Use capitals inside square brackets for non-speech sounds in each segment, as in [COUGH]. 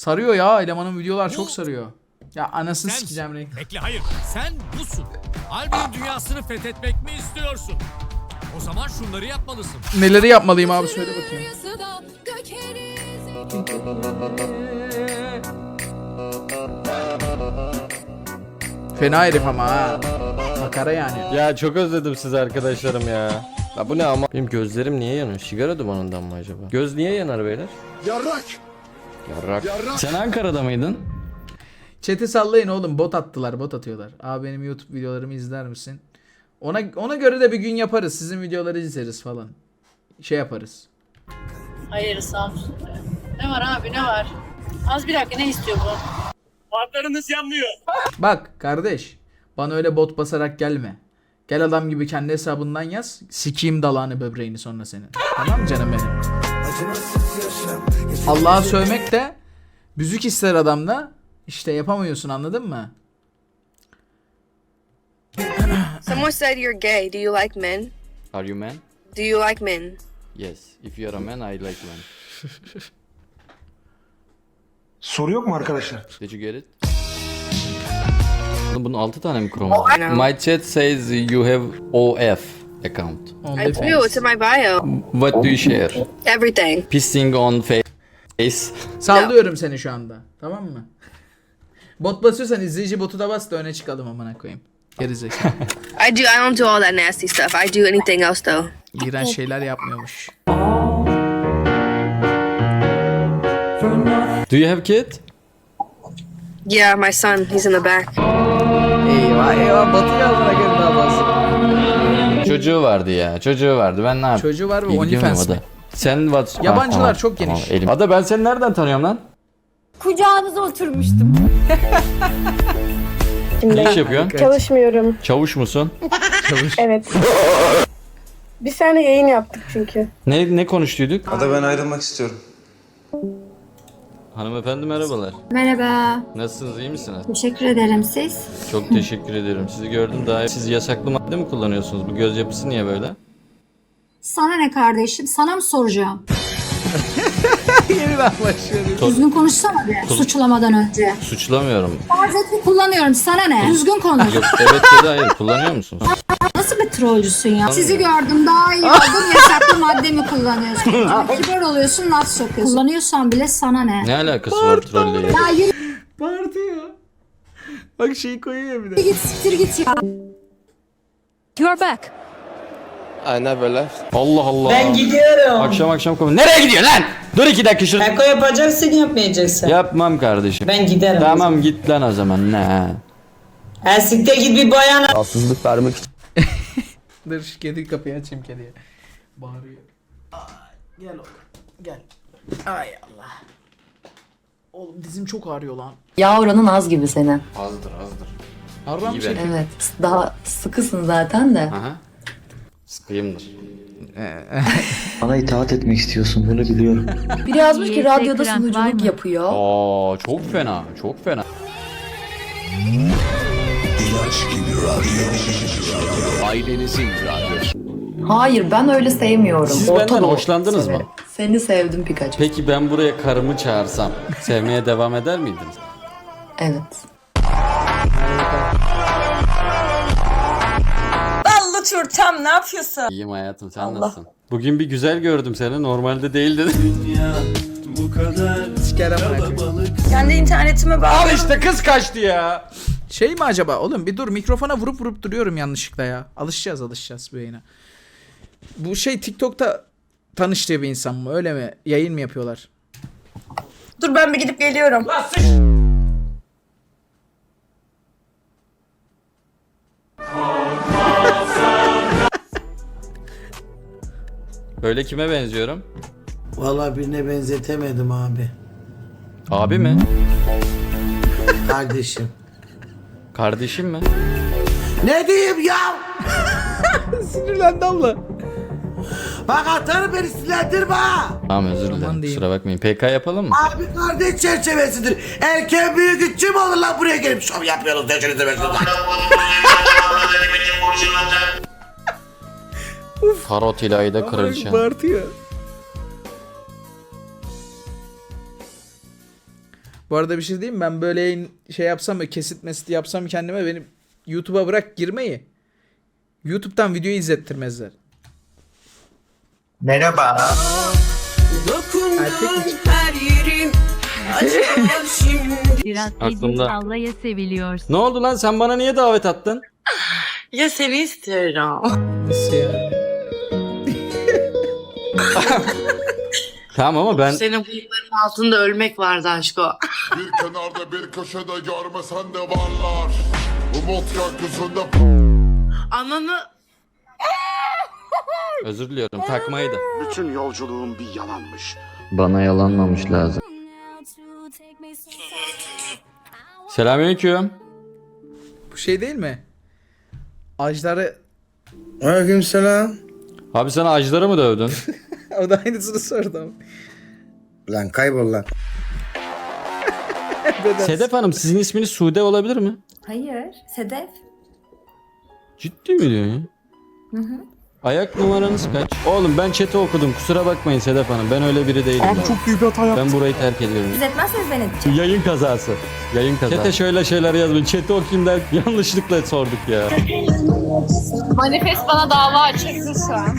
Sarıyor ya elemanın videolar çok sarıyor. Ya anasını Sen- sikeceğim renk. Bekle hayır. Sen busun. Albinin dünyasını fethetmek mi istiyorsun? O zaman şunları yapmalısın. Neleri yapmalıyım abi söyle bakayım. Fena herif ama ha. Makara yani. Ya çok özledim sizi arkadaşlarım ya. Ya bu ne ama? Benim gözlerim niye yanıyor? Sigara dumanından mı acaba? Göz niye yanar beyler? Yarrak. Yarrak. Sen Ankara'da mıydın? Chat'i sallayın oğlum bot attılar bot atıyorlar. Abi benim YouTube videolarımı izler misin? Ona ona göre de bir gün yaparız. Sizin videoları izleriz falan. Şey yaparız. Hayır Samsun. Ne var abi ne var? Az bir dakika ne istiyor bu? Partlarınız yanmıyor. Bak kardeş bana öyle bot basarak gelme. Gel adam gibi kendi hesabından yaz. Sikeyim dalağını böbreğini sonra senin. Tamam mı canım benim? Allah'a sövmek de büzük ister adamda. İşte yapamıyorsun anladın mı? Someone said you're gay. Do you like men? Are you man? Do you like men? Yes. If you are a man, I like man. Soru yok mu arkadaşlar? Did you get it? Bunun 6 tane mi Chrome var? My chat says you have OF account. I do. It's in my bio. What do you share? Everything. Pissing on face. Sallıyorum seni şu anda. Tamam mı? Bot basıyorsan izleyici botu da bas da öne çıkalım amına koyayım. Gerizekalı. [LAUGHS] I do. I don't do all that nasty stuff. I do anything else though. İğrenç şeyler yapmıyormuş. Do you have kid? Yeah, my son. He's in the back. Eyvah eyvah batı yazına gel daha fazla. Çocuğu vardı ya. Çocuğu vardı. Ben ne yapayım? Çocuğu var ve gidiyor OnlyFans mu mi? Ada? Sen what? Yabancılar çok geniş. elim. Ada ben seni nereden tanıyorum lan? Kucağınıza oturmuştum. [LAUGHS] Ne iş yapıyorsun? Çalışmıyorum. Çavuş musun? [LAUGHS] Evet. Bir sene yayın yaptık çünkü. Ne ne konuştuyduk? Ada ben ayrılmak istiyorum. Hanımefendi merhabalar. Merhaba. Nasılsınız? iyi misiniz? Teşekkür ederim siz. Çok teşekkür ederim. Sizi gördüm daha. Siz yasaklı madde mi kullanıyorsunuz? Bu göz yapısı niye böyle? Sana ne kardeşim? Sana mı soracağım? [LAUGHS] Yeniden başlıyoruz. Düzgün konuşsana bir suçlamadan önce. Suçlamıyorum. Ki kullanıyorum. Sana ne? Düzgün konuş. Yok evet ya da hayır. Kullanıyor musunuz? Nasıl bir trollcüsün ya? Sizi gördüm daha iyi [LAUGHS] oldum. Yasaklı madde mi kullanıyorsun? [LAUGHS] Kibar oluyorsun laf sokuyorsun. Kullanıyorsan bile sana ne? Ne alakası var trolle ya? Ya yürü. Bak şeyi koyuyor bir de. git siktir git ya. You're back. Allah Allah. Ben gidiyorum. Akşam akşam konu. Nereye gidiyorsun lan? Dur iki dakika şurada. Eko yapacaksın yapmayacaksın. Yapmam kardeşim. Ben giderim. Tamam git lan o zaman. Ne? Ha siktir git bir boyana. [LAUGHS] Dur kedi kapıyı açayım kediye. Bağırıyor. Ay, gel oğlum. Gel. Ay Allah. Oğlum dizim çok ağrıyor lan. Yağ oranın az gibi senin. Azdır azdır. Ağrıyor mu İyi şey? be. Evet. Daha sıkısın zaten de. Aha. Sıkıyımdır. [LAUGHS] Bana itaat etmek istiyorsun bunu biliyorum. Biri yazmış ki radyoda sunuculuk yapıyor. Aa çok fena. Çok fena. Hayır ben öyle sevmiyorum. Siz Orta benden Doğu hoşlandınız mı? severim. Seni sevdim Pikachu. Peki ben buraya karımı çağırsam sevmeye devam eder miydiniz? Evet. Ballı çurtam ne yapıyorsun? İyiyim hayatım sen Allah. nasılsın? Bugün bir güzel gördüm seni. Normalde değil dedim. Kendi internetime bak. Al işte kız kaçtı ya. Şey mi acaba? Oğlum bir dur mikrofona vurup vurup duruyorum yanlışlıkla ya. Alışacağız alışacağız bu yayına. Bu şey TikTok'ta tanıştığı bir insan mı? Öyle mi? Yayın mı yapıyorlar? Dur ben bir gidip geliyorum. [LAUGHS] Böyle kime benziyorum? Vallahi birine benzetemedim abi. Abi mi? Kardeşim. Kardeşim mi? Ne diyeyim ya? [LAUGHS] Sinirlendi abla. Bak atarım beni sinirlendirme ha. Tamam özür dilerim. diyeyim. Kusura bakmayın. PK yapalım mı? Abi kardeş çerçevesidir. Erken büyük mü olur lan buraya gelip şov yapıyoruz deşenize besinize. Tarot İlayda kraliçe. Bağırtıyor. Bu arada bir şey diyeyim mi? Ben böyle yayın şey yapsam ve kesit mesit yapsam kendime benim YouTube'a bırak girmeyi. YouTube'dan video izlettirmezler. Merhaba. Erkek mi? Biraz Aklımda. Sallaya seviliyorsun. Ne oldu lan sen bana niye davet attın? Ya seni istiyorum. Nasıl ya? [LAUGHS] Tamam ama ben Senin bıyıkların altında ölmek vardı aşko. Bir kenarda bir köşede görmesen de varlar. Umut gökyüzünde Ananı [LAUGHS] özür diliyorum takmaydı. Bütün yolculuğum bir yalanmış. Bana yalanmamış lazım. Selamünaleyküm. Bu şey değil mi? Ajdar'ı Aleyküm selam. Abi sen acıları mı dövdün? [LAUGHS] o da aynısını sordu ama. Lan kaybol lan. [LAUGHS] Sedef Hanım sizin isminiz Sude olabilir mi? Hayır. Sedef. Ciddi mi diyorsun ya? Ayak numaranız kaç? Oğlum ben chat'i okudum kusura bakmayın Sedef Hanım ben öyle biri değilim. Abi çok büyük hata yaptım. Ben burayı terk ediyorum. Siz etmezseniz ben edeceğim. Yayın kazası. Yayın kazası. Chat'e şöyle şeyler yazmayın. Chat'i okuyayım der [LAUGHS] yanlışlıkla sorduk ya. Manifest bana dava açabilir şu an.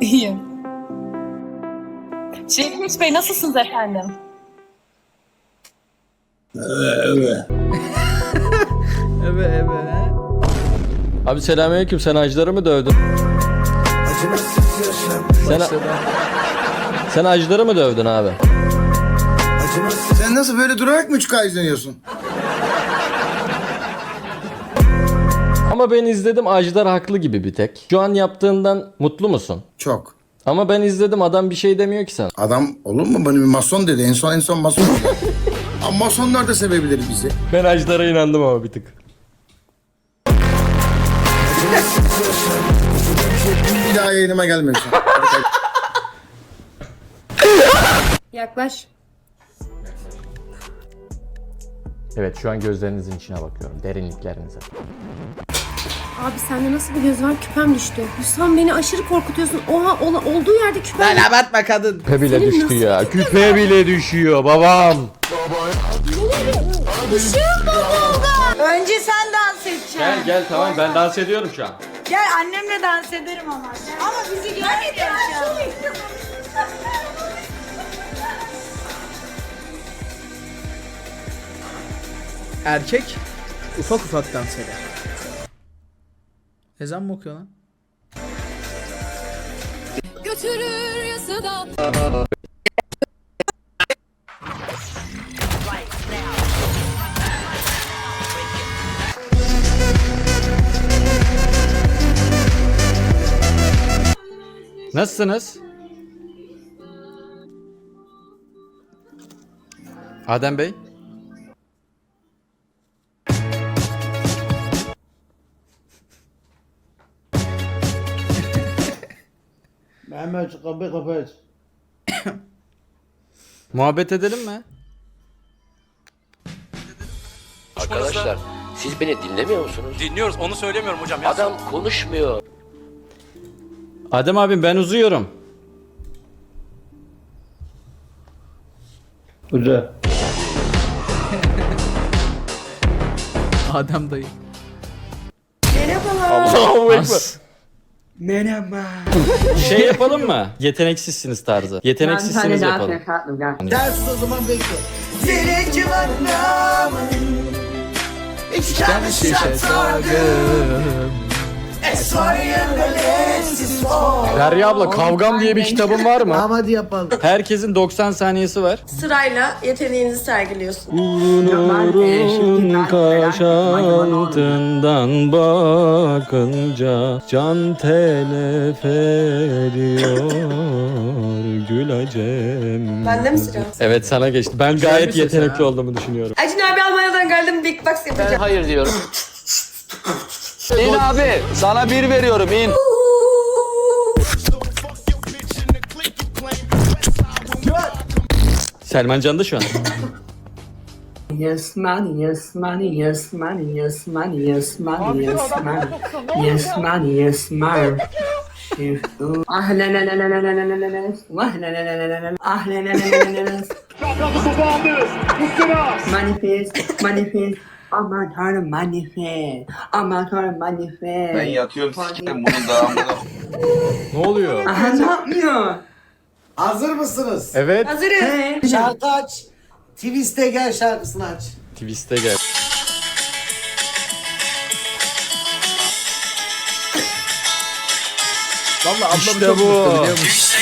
İyiyim. Şevket Bey nasılsınız efendim? Evet evet. Abi selamünaleyküm sen acıları mı dövdün? Sen, sen acıları mı dövdün abi? Sen nasıl böyle durarak mı 3K izleniyorsun? Ama ben izledim Ajdar haklı gibi bir tek. Şu an yaptığından mutlu musun? Çok. Ama ben izledim adam bir şey demiyor ki sen. Adam olur mu bana bir mason dedi. En son en son mason dedi. [LAUGHS] Ama masonlar da sevebilir bizi. Ben Ajdar'a inandım ama bir tık. Bir daha yayınıma gelmiyorsun. yaklaş. Evet şu an gözlerinizin içine bakıyorum. Derinliklerinize. Abi sende nasıl bir göz var? Küpem düştü. Hüsam beni aşırı korkutuyorsun. Oha ola, olduğu yerde küpem. Lan abartma kadın. Küpe bile düştü ya. Küpe bile düşüyor babam. Önce sen dans edeceksin. Gel gel tamam ben dans ediyorum şu an. Gel annemle dans ederim ama. Ama bizi görmeyeceksin. [LAUGHS] Erkek ufak ufak dans eder. Ezan mı okuyor lan? Götürür yasada. Nasılsınız? Adem Bey? Mehmet kapı kapat. [COUGHS] Muhabbet edelim mi? Arkadaşlar siz beni dinlemiyor musunuz? Dinliyoruz onu söylemiyorum hocam. Ya. Adam konuşmuyor. Adem abim ben uzuyorum. Adem dayı. Allahu As. Şey yapalım mı? Yeteneksizsiniz tarzı. Yeteneksizsiniz yapalım. Dersiz o zaman bekle. Senin civarında Kendi şişe sargım. Derya abla Kavgam diye bir kitabın var mı? hadi yapalım. Herkesin 90 saniyesi var. Sırayla yeteneğinizi sergiliyorsun. Nurun kaş altından bakınca can telef ediyor [LAUGHS] gülacem. Bende mi sıra? Evet sana geçti. Ben gayet yetenekli olduğumu düşünüyorum. Acun abi Almanya'dan geldim Big Box yapacağım. Hayır diyorum. [LAUGHS] İn abi sana bir veriyorum in. Selman Can da şu an. Yes money, yes money, yes money, yes money, yes money, yes money, yes money, yes money. Ah la la la la la la la la la la. Ah la la la la la la. Manifest, manifest. Aman tanrım manifest. Aman tanrım manifest. Ben yatıyorum s**tim bunun devamını. Ne oluyor? Aha ne yapmıyor? Hazır mısınız? Evet. Hazırız. Şarkı aç. Twist'e gel şarkısını aç. Twist'e gel. Valla ablam İşte çok bu. mutlu biliyor musun?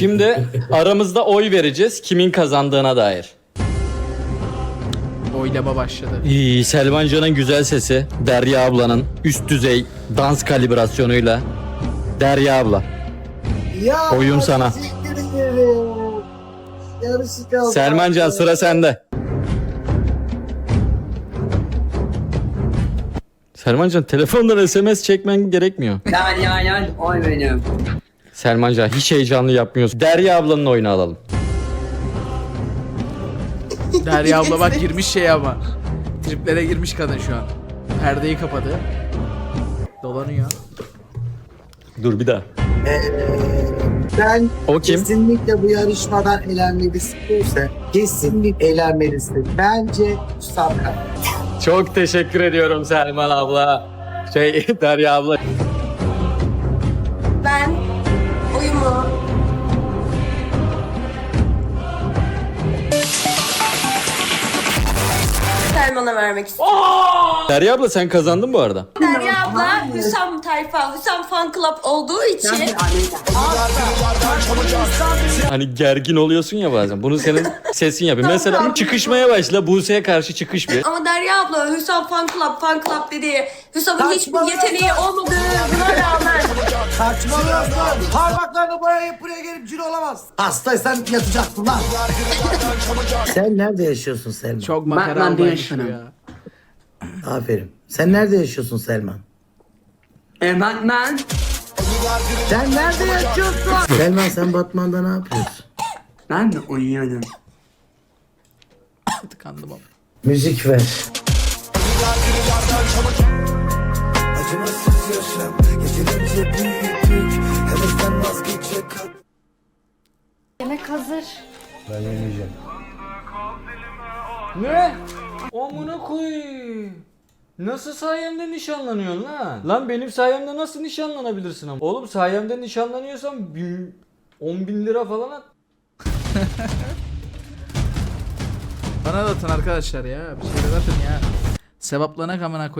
Şimdi aramızda oy vereceğiz kimin kazandığına dair. Oylama başladı. İyi, Selman Can'ın güzel sesi, Derya ablanın üst düzey dans kalibrasyonuyla. Derya abla. Ya Oyun sana. siktir ederim. Yarışı kaldı. Selman Can sıra sende. Selman Can telefondan SMS çekmen gerekmiyor. Lan ya lan oy benim. Selman Can hiç heyecanlı yapmıyorsun. Derya ablanın oyunu alalım. Derya abla bak girmiş şey ama. Triplere girmiş kadın şu an. Perdeyi kapadı. Dolanıyor. Dur bir daha. Ben O kim? kesinlikle bu yarışmadan elenmelisin ise kesinlikle elenmelisin. Bence Sabra. Çok teşekkür ediyorum Selman abla. Şey [LAUGHS] Derya abla. Derya abla sen kazandın bu arada. Derya abla Hüsam tayfa, Hüsam fan club olduğu için Hani gergin oluyorsun ya bazen. Bunu senin sesin yapıyor. Mesela çıkışmaya başla. Buse'ye karşı çıkış bir. ama Derya abla Hüsam fan club, fan club dediği Hüsam'ın hiçbir yeteneği olmadığına rağmen Saçmalıyorsun. Parmaklarını boyayıp buraya gelip cin olamaz. Hastaysan yatacaksın lan. Sen nerede yaşıyorsun Selman? Çok makara almış ya. Aferin. Sen nerede yaşıyorsun Selman? Batman. Sen nerede yaşıyorsun? Selman sen Batman'da ne yapıyorsun? Ben de uyuyorum. Tıkandım ama. Müzik ver. yemek hazır. Ne? Amına koyayım. Nasıl sayemde nişanlanıyorsun lan? Lan benim sayemde nasıl nişanlanabilirsin ama? Oğlum sayemde nişanlanıyorsan bin, 10 bin lira falan at. [LAUGHS] Bana da atın arkadaşlar ya. Bir şeyler atın ya. Sevaplanak amına koyayım.